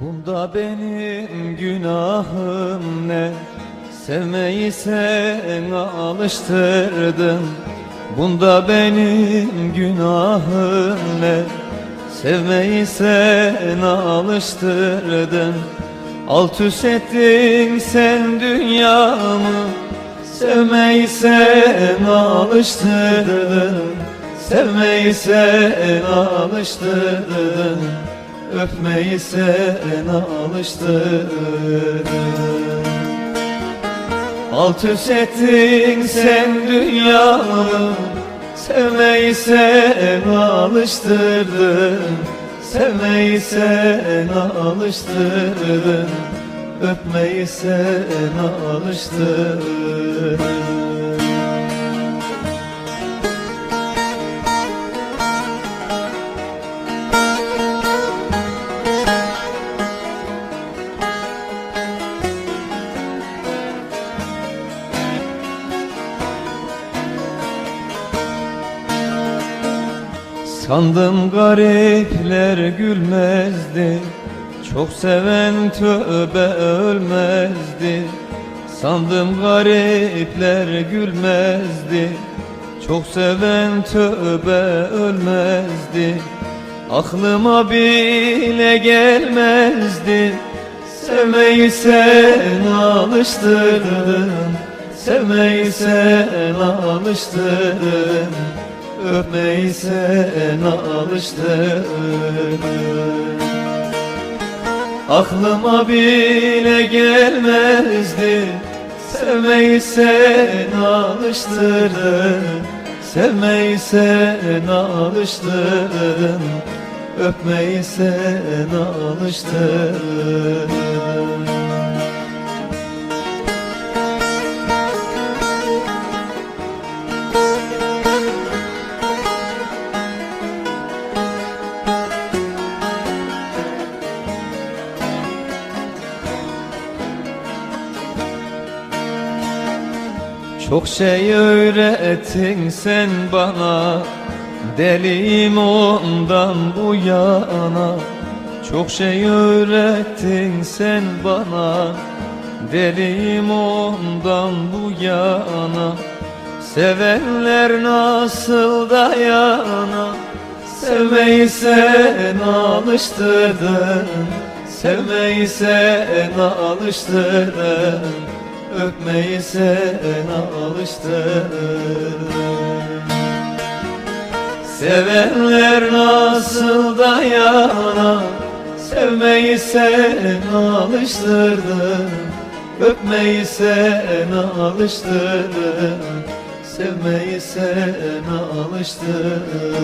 Bunda benim günahım ne? Sevmeyi sen alıştırdın. Bunda benim günahım ne? Sevmeyi sen alıştırdın. Alt üst ettin sen dünyamı. Sevmeyi sen alıştırdın. Sevmeyi sen alıştırdın Öpmeyi sen alıştırdın. Alt üst ettin sen dünyamı Sevmeyi sen alıştırdın. Sevmeyi sen alıştırdın Öpmeyi sen alıştırdın Sandım garipler gülmezdi. Çok seven tövbe ölmezdi. Sandım garipler gülmezdi. Çok seven tövbe ölmezdi. Aklıma bile gelmezdi. Sevmeyi sen alıştırdın. Sevmeyi sen alıştırdın Öpmeyi sen alıştırdın Aklıma bile gelmezdi. Sevmeyi sen alıştırdın Sevmeyi sen alıştırdın Öpmeyi sen alıştırdın Çok şey öğrettin sen bana Deliyim ondan bu yana. Çok şey öğrettin sen bana Deliyim ondan bu yana. Sevenler nasıl dayana Sevmeyi sen alıştırdın? Sevmeyi sen alıştırdın Öpmeyi sen alıştırdın Sevenler nasıl dayana Sevmeyi sen alıştırdın Öpmeyi sen alıştırdın Sevmeyi sen alıştırdın